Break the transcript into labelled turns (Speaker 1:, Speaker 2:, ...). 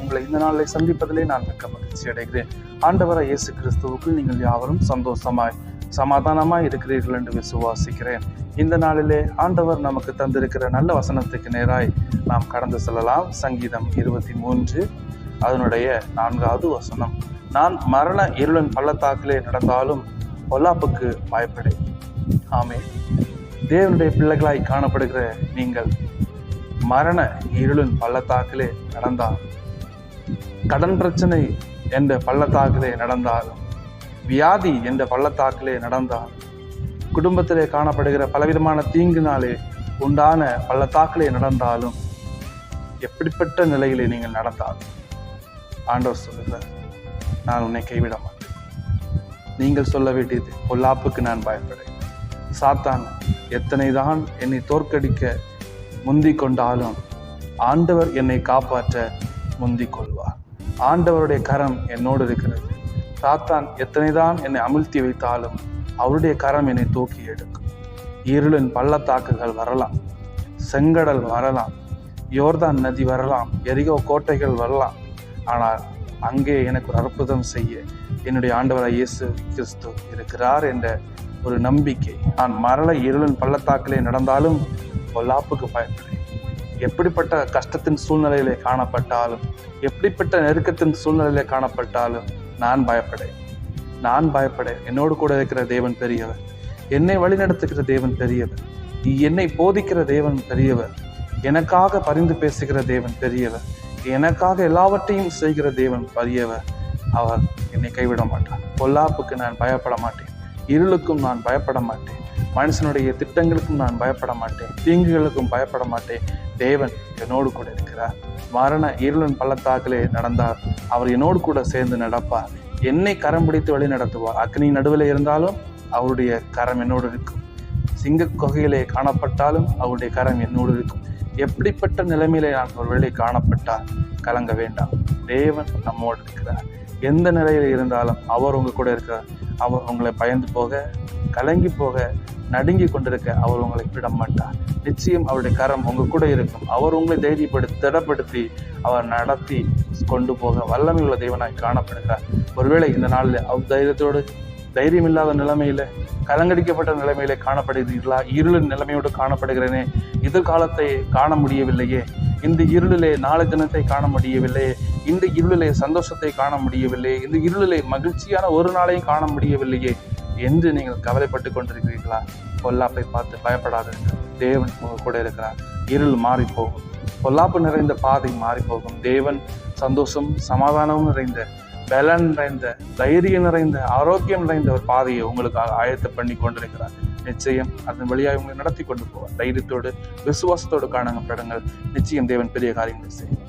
Speaker 1: உங்களை இந்த நாளை சந்திப்பதிலே நான் மிக்க மகிழ்ச்சி அடைகிறேன். ஆண்டவர இயேசு கிறிஸ்துவுக்குள் நீங்கள் யாவரும் சந்தோஷமாய் சமாதானமாய் இருக்கிறீர்கள் என்று விசுவாசிக்கிறேன். இந்த நாளிலே ஆண்டவர் நமக்கு தந்திருக்கிற நல்ல வசனத்துக்கு நேராய் நாம் கடந்து செல்லலாம். சங்கீதம் இருபத்தி மூன்று அதனுடைய நான்காவது வசனம். நான் மரண இருளன் பள்ளத்தாக்கிலே நடந்தாலும் பொல்லாப்புக்கு பயப்படேன். ஆமே தேவனுடைய பிள்ளைகளாய் காணப்படுகிற நீங்கள் மரண இருளின் பள்ளத்தாக்கிலே நடந்தார். கடன் பிரச்சனை என்ற பள்ளத்தாக்கிலே நடந்தாலும் வியாதி என்ற பள்ளத்தாக்கிலே நடந்தால் குடும்பத்திலே காணப்படுகிற பலவிதமான தீங்கினாலே உண்டான பள்ளத்தாக்கிலே நடந்தாலும் எப்படிப்பட்ட நிலையிலே நீங்கள் நடந்தாலும் ஆண்டவர் சொல்லுகிறார் நான் உன்னை கைவிட மாட்டேன். நீங்கள் சொல்ல வேண்டியது பொல்லாப்புக்கு நான் பயப்படேன் சாத்தான் எத்தனை தான் என்னை தோற்கடிக்க முந்திக் கொண்டாலும் ஆண்டவர் என்னை காப்பாற்ற முந்திக் கொள்வார் ஆண்டவருடைய கரம் என்னோடு இருக்கிறது. சாத்தான் எத்தனைதான் என்னை அமிழ்த்தி வைத்தாலும் அவருடைய கரம் என்னை தூக்கி எடுக்கும். இருளின் பள்ளத்தாக்குகள் வரலாம். செங்கடல் வரலாம். யோர்தான் நதி வரலாம். எரிகோ கோட்டைகள் வரலாம். ஆனால் அங்கே எனக்கு ஒரு அற்புதம் செய்ய என்னுடைய ஆண்டவராய் இயேசு கிறிஸ்து இருக்கிறார் என்ற ஒரு நம்பிக்கை. நான் மரள இருளின் பள்ளத்தாக்கிலே நடந்தாலும் பொல்லாப்புக்கு பயப்படுறேன் எப்படிப்பட்ட கஷ்டத்தின் சூழ்நிலையிலே காணப்பட்டாலும் எப்படிப்பட்ட நெருக்கத்தின் சூழ்நிலையிலே காணப்பட்டாலும் நான் பயப்படேன். நான் பயப்படேன். என்னோடு கூட இருக்கிற தேவன் பெரியவர். என்னை வழிநடத்துகிற தேவன் பெரியவர். என்னை போதிக்கிற தேவன் பெரியவர். எனக்காக பரிந்து பேசுகிற தேவன் பெரியவர். எனக்காக எல்லாவற்றையும் செய்கிற தேவன் பெரியவர். அவர் என்னை கைவிட மாட்டார். பொல்லாப்புக்கு நான் பயப்பட மாட்டேன். இருளுக்கும் நான் பயப்பட மாட்டேன். மனுஷனுடைய திட்டங்களுக்கும் நான் பயப்பட மாட்டேன். தீங்குகளுக்கும் பயப்பட மாட்டேன். தேவன் என்னோடு கூட இருக்கிறார். மரண இருளன் பள்ளத்தாக்கிலே நடந்தார். அவர் என்னோடு கூட சேர்ந்து நடப்பார். என்னை கரம் பிடித்து வழி நடத்துவார். அக்னி நடுவில் இருந்தாலும் அவருடைய கரம் என்னோடு இருக்கும். சிங்க கொகையிலே காணப்பட்டாலும் அவருடைய கரம் என்னோடு இருக்கும். எப்படிப்பட்ட நிலைமையிலே நான் ஒருவேளை காணப்பட்டால் கலங்க வேண்டாம். தேவன் நம்மோடு இருக்கிறார். எந்த நிலையில் இருந்தாலும் அவர் உங்க கூட இருக்கிறார். அவர் உங்களை பயந்து போக கலங்கி போக நடுங்கி கொண்டிருக்க அவர் உங்களை விட மாட்டார். நிச்சயம் அவருடைய கரம் உங்க கூட இருக்கும். அவர் உங்களை தைரியப்படுத்தி திடப்படுத்தி அவர் நடத்தி கொண்டு போக வல்லமை உள்ள தெய்வனாய் காணப்படுகிறார். ஒருவேளை இந்த நாளில் அவ் தைரியத்தோடு தைரியம் இல்லாத நிலைமையில கலங்கடிக்கப்பட்ட நிலைமையில காணப்படுகிறீர்களா? இருளின் நிலைமையோடு காணப்படுகிறேனே. எதிர்காலத்தை காண முடியவில்லையே. இந்த இருளிலே நாளை தினத்தை காண முடியவில்லையே. இந்த இருளிலே சந்தோஷத்தை காண முடியவில்லையே. இந்த இருளிலே மகிழ்ச்சியான ஒரு நாளையும் காண முடியவில்லையே. என்று நீங்கள் கவலைப்பட்டு கொண்டிருக்கிறீர்களா? பொல்லாப்பை பார்த்து பயப்படாதீர்கள் தேவன் கூட இருக்கிறார். இருள் மாறி போகும் பொல்லாப்பு நிறைந்த பாதை மாறி போகும் தேவன் சந்தோஷம் சமாதானமும் நிறைந்த பலன் நிறைந்த தைரியம் நிறைந்த ஆரோக்கியம் நிறைந்த ஒரு பாதையை உங்களுக்காக ஆயத்தம் பண்ணி கொண்டிருக்கிறார். நிச்சயம் அதன் வழியாக உங்களை நடத்தி கொண்டு போவார். தைரியத்தோடு விசுவாசத்தோடு காணப்படுங்கள் நிச்சயம் தேவன் பெரிய காரியங்கள் செய்யும்